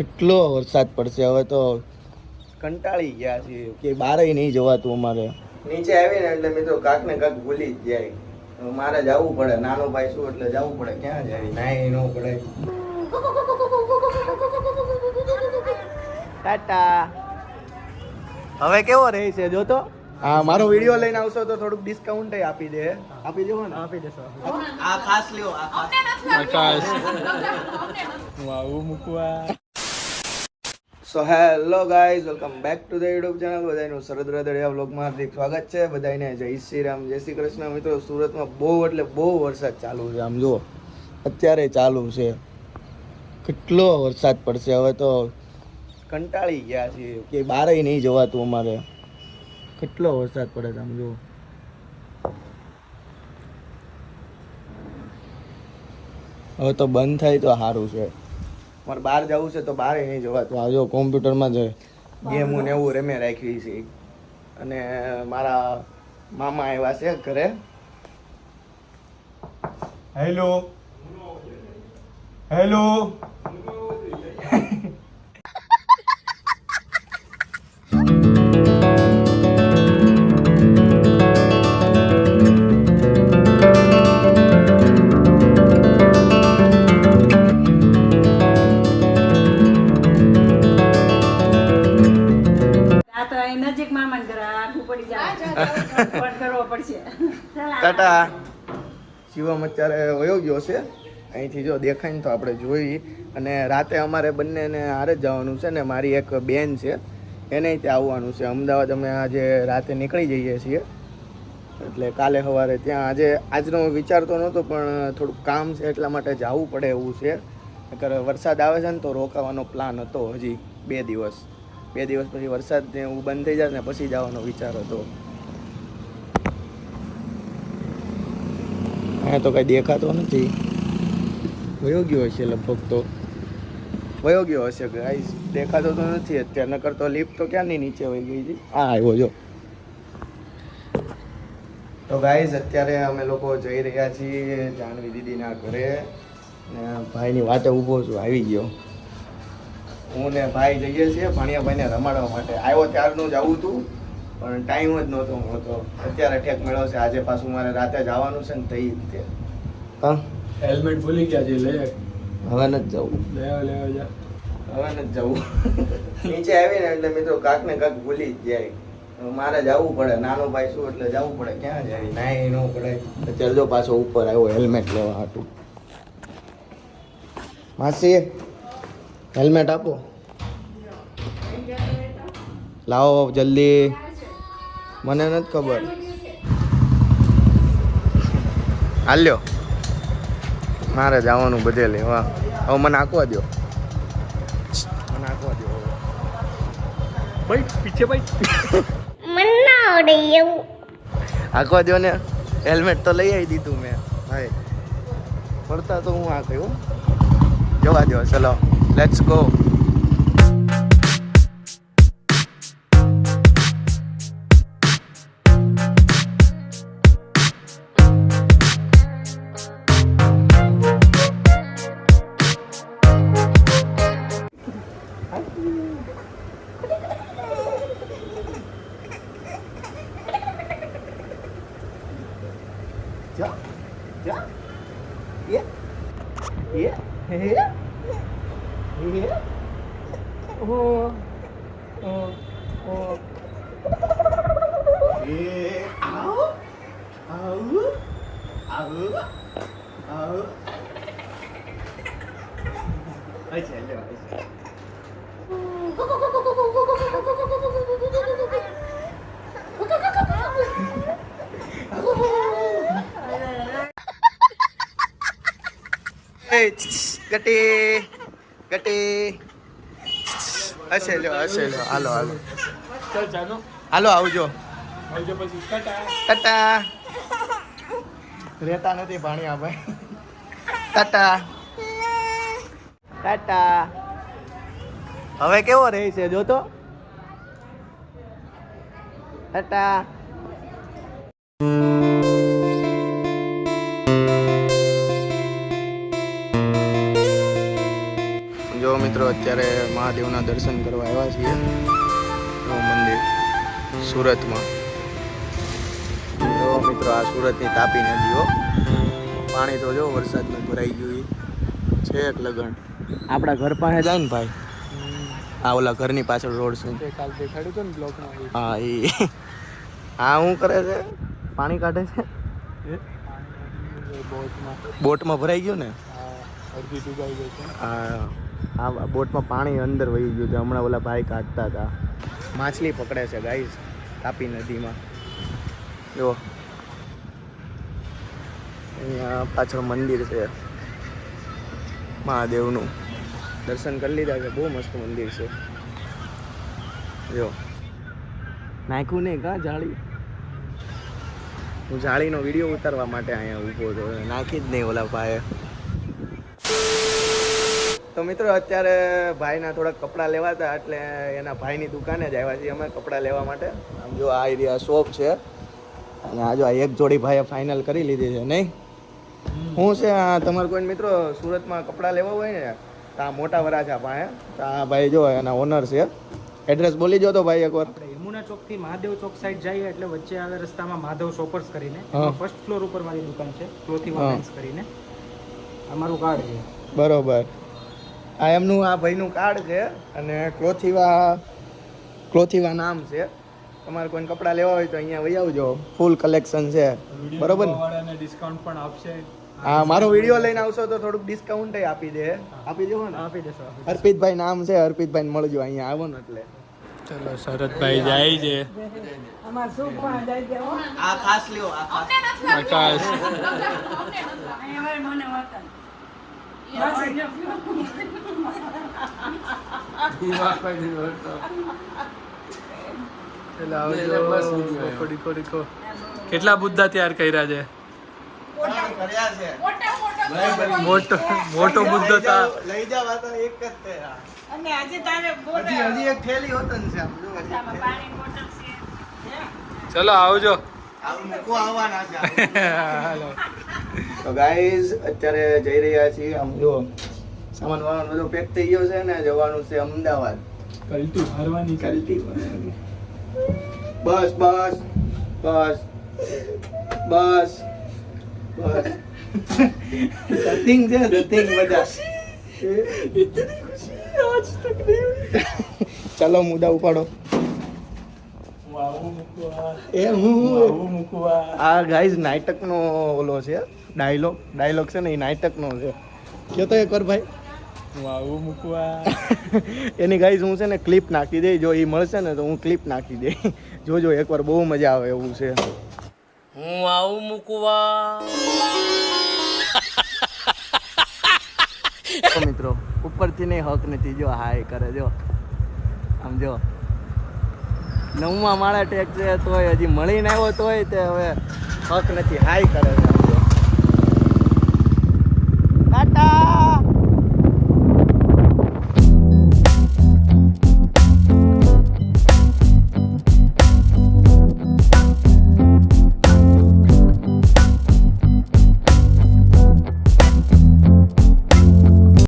કેટલો વરસાદ પડશે? હવે તો કંટાળી ગયા છીએ. કે બારે નહીં જવાતું અમારે. નીચે આવીને એટલે મિત્રો કાક ને કાક ભૂલી જ જાય. મારે જવું પડે. નાનો ભાઈ શું એટલે જવું પડે. ક્યાં જાય? નાય ન પડે. ટાટા. હવે કેવો રહે છે જો તો હા મારો વીડિયો લઈને આવશો તો થોડુંક ડિસ્કાઉન્ટ આપી દે. આપી દેવો ને? આપી દેશો. આ ખાસ લ્યો આ ખાસ. So hello guys welcome back to the YouTube channel બધાનું સરદ રદડિયા વ્લોગમાં હાર્દિક સ્વાગત છે. બધાને જય શ્રી રામ, જય શ્રી કૃષ્ણ. મિત્રો, સુરતમાં બહુ એટલે બહુ વરસાદ ચાલુ છે. આમ જુઓ, અત્યારે ચાલુ છે. કેટલો વરસાદ પડશે? હવે તો કંટાળી ગયા છીએ. કે બારે નહીં જવાતું અમારે. કેટલો વરસાદ પડે છે, આમ જુઓ. હવે તો બંધ થાય તો સારું છે. મારે બહાર જવું છે તો બહાર નહીં જવાતું. આ જો કોમ્પ્યુટરમાં જ ગેમ ને એવું રમે રાખી છે. અને મારા મામા આવ્યા છે ઘરે. હેલો. હેલો. ટાટા. શિવમ અત્યારે વયો ગયો છે. અહીંથી જો દેખાય ને તો આપણે જોઈ. અને રાતે અમારે બંનેને હારે જ જવાનું છે ને મારી એક બેન છે. એને ત્યાં આવવાનું છે. અમદાવાદ અમે આજે રાતે નીકળી જઈએ છીએ. એટલે કાલે સવારે ત્યાં. આજે, આજનો વિચાર તો નહોતો, પણ થોડુંક કામ છે એટલા માટે જવું પડે એવું છે. નકર વરસાદ આવે છે ને તો રોકાવાનો પ્લાન હતો હજી બે દિવસ. બે દિવસ પછી વરસાદ એવું બંધ થઈ જાય ને પછી જવાનો વિચાર હતો. હા તો કાંઈ દેખાતો નથી. વયો ગયો હશે લગભગ તો. વયો ગયો હશે ગાઈસ દેખાતો તો નથી અત્યારે, નકર તો લિફ્ટ તો ક્યાંની નીચે વહી ગઈ હતી? હા, આવ્યો, જો. તો ગાઈઝ અત્યારે અમે લોકો જઈ રહ્યા છીએ જાહ્નવી દીદીના ઘરે. ને ભાઈની વાતે ઊભો છું, આવી ગયો. હું ને ભાઈ જઈએ છીએ, ભાણિયાભાઈને રમાડવા માટે. આવ્યો ત્યારનું જ આવું હતું પણ ટાઈમ જ નહોતો હોતો અત્યારે ઠેક મેળવશે આજે પાછું મારે રાતે જવાનું છે ને તઈ રીતે હા? હેલ્મેટ ભૂલી ગયા છે લે. હવે નથી જવું. લેવા લેવા જા હવે નથી જવું. નીચે આવીને એટલે મિત્રો કાક ને કાક ભૂલી જ જાય. મારે જવું પડે. નાનો ભાઈ શું એટલે જવું પડે. ક્યાં જાય? નાય ન પડે. અત્યારે જો પાછો ઉપર આવ્યો હેલ્મેટ લેવા હાટું. માસી હેલ્મેટ આપો. લાવો જલ્દી. મને નથી ખબર. હાલ્યો મારે જવાનું બધે લેવા હવે મને આંકવા દો મને આંકવા દો હવે. ભાઈ પીછે ભાઈ. આંકવા દો ને. હેલ્મેટ તો લઈ આવી દીધું મેં. ભાઈ પડતા તો હું આ કહ્યું જવા દો ચલો. લેટ્સ ગો જા જા એ એ હે હે ઓ ઓ ઓ એ આવ આવ આવ આવ અચ્છા લે અચ્છા એ ગટી. ગટી હશે લ્યો. હાલો હાલો. હાલો, આવજો. ટાટા. રહેતા નથી ભાણિયા ભાઈ. ટાટા. ટાટા. હવે કેવો રહે છે, જોતો? ટાટા. મિત્રો અત્યારે મહાદેવના દર્શન કરવા આવ્યા છીએ. મંદિર સુરતમાં. જો મિત્રો આ સુરતની તાપી નદીઓ. પાણી તો જો વરસાદમાં ભરાઈ ગયું. છે. એક લગન. આપણા ઘર પાસે જાય ને ભાઈ. આ ઓલા ઘરની પાછળ રોડ છે. તે હા એ. હા શું કરે છે? પાણી કાઢે છે? બોટમાં. ભરાઈ ગયું ને? અડધી ડૂબાઈ ગઈ છે. આ આ બોટમાં પાણી અંદર વહી ગયું છે. હમણાં ઓલા ભાઈ કાઢતા હતા. માછલી પકડે છે ગાઈઝ તાપી નદીમાં. જો. અહીંયા પાછળ મંદિર છે. મહાદેવનું. દર્શન કરી લીધા છે, બહુ મસ્ત મંદિર છે. જો. નાખ્યું નહીં કાં જાળી. હું જાળીનો વીડિયો ઉતારવા માટે અહીંયા ઊભો હતો નાખી જ નહીં ઓલા ભાઈએ. તો મિત્રો અત્યારે ભાઈના થોડાક કપડાં લેવા હતા એટલે એના ભાઈની દુકાને જ આવ્યા છીએ અમે કપડાં લેવા માટે. આમ જો આ એરિયા શોપ છે. અને આ જો આ એક જોડી ભાઈએ ફાઇનલ કરી લીધી છે નહીં? હું છે આ તમારે કોઈ મિત્રો સુરતમાં કપડાં લેવા હોય ને તો આ મોટા વરાછા પાસે. તો આ ભાઈ જો એના ઓનર છે. એડ્રેસ બોલી જો તો ભાઈ એકવાર. યમુના ચોકથી મહાદેવ ચોક સાઈડ જઈએ એટલે વચ્ચે આવે રસ્તામાં માધવ શોપર્સ કરીને. ફર્સ્ટ ફ્લોર ઉપર મારી દુકાન છે ક્લોથી. કરીને. અમારું કાર્ડ છે. બરોબર. આ એમનું આ ભાઈનું કાર્ડ છે અને ક્લોથીવા ક્લોથીવા નામ છે. તમારે કોઈ કપડાં લેવા હોય તો અહીંયા વહી આવજો. ફૂલ કલેક્શન છે. બરોબર ને? ડિસ્કાઉન્ટ પણ આપશે. હા મારો વીડિયો લઈને આવશો તો થોડુંક ડિસ્કાઉન્ટ આપી દે. આપી દેવો ને? આપી દેશો આપી નામ છે હર્પિતભાઈ મળજો અહીંયા આવો ને એટલે. ચલો શરદભાઈ જાય છે. આ ખાસ લ્યો આ ખાસ. આકાશ કેટલા બુદ્ધા તૈયાર કર્યા છે? મોટો મોટો બુદ્ધ હતા લઈ જવા તો એક જ તે હજી એક થેલી છે. પાણી બોટલ છે. ચલો આવજો. આવું મૂકવા આવવાના છે. હાલો. તો ગાઈઝ અત્યારે જઈ રહ્યા છીએ આમ જો સામાન વામાન બધો પેક થઈ ગયો છે ને જવાનું છે અમદાવાદ. કલટી મારવાની ચાલતી બસ બસ બસ બસ બસ. ધતિંગ છે ધતિંગ બધા ચાલો મુદ્દા ઉપાડો. એ હું આવું મૂકવા. આ ગાઈઝ નાટકનો ઓલો છે ડાયલોગ ડાયલોગ છે ને એ નાટકનો છે. કયો તો એકવાર ભાઈ. હું આવું મૂકવા. એની ગાઈઝ હું છે ને ક્લિપ નાખી દઈ જો એ મળશે ને તો હું ક્લિપ નાખી દઈ જોજો એકવાર બહુ મજા આવે એવું છે. હું આવું મૂકવા. મિત્રો ઉપરથી નહીં હક નથી જો હાય કરે જો. આમ જો. નવમા માળા ટેક છે તોય હજી મળીને આવ્યો તોય તે હવે હક નથી હાઈ કરે છે.